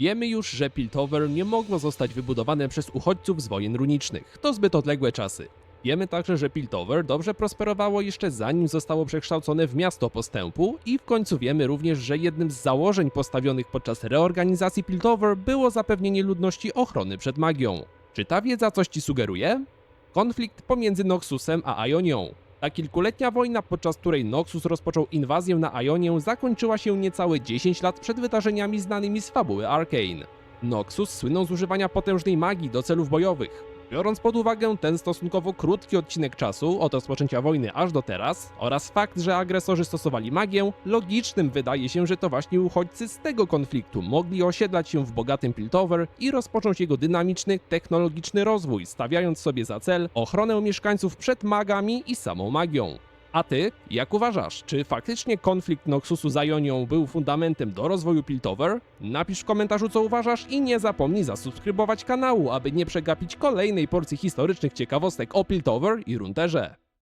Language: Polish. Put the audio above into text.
Wiemy już, że Piltover nie mogło zostać wybudowane przez uchodźców z wojen runicznych. To zbyt odległe czasy. Wiemy także, że Piltover dobrze prosperowało jeszcze zanim zostało przekształcone w miasto postępu i w końcu wiemy również, że jednym z założeń postawionych podczas reorganizacji Piltover było zapewnienie ludności ochrony przed magią. Czy ta wiedza coś ci sugeruje? Konflikt pomiędzy Noxusem a Ionią. Ta kilkuletnia wojna, podczas której Noxus rozpoczął inwazję na Ionię, zakończyła się niecałe 10 lat przed wydarzeniami znanymi z fabuły Arcane. Noxus słynął z używania potężnej magii do celów bojowych. Biorąc pod uwagę ten stosunkowo krótki odcinek czasu od rozpoczęcia wojny aż do teraz oraz fakt, że agresorzy stosowali magię, logicznym wydaje się, że to właśnie uchodźcy z tego konfliktu mogli osiedlać się w bogatym Piltover i rozpocząć jego dynamiczny, technologiczny rozwój, stawiając sobie za cel ochronę mieszkańców przed magami i samą magią. A ty, jak uważasz, czy faktycznie konflikt Noxusu z Ionią był fundamentem do rozwoju Piltover? Napisz w komentarzu co uważasz i nie zapomnij zasubskrybować kanału, aby nie przegapić kolejnej porcji historycznych ciekawostek o Piltover i Runterze.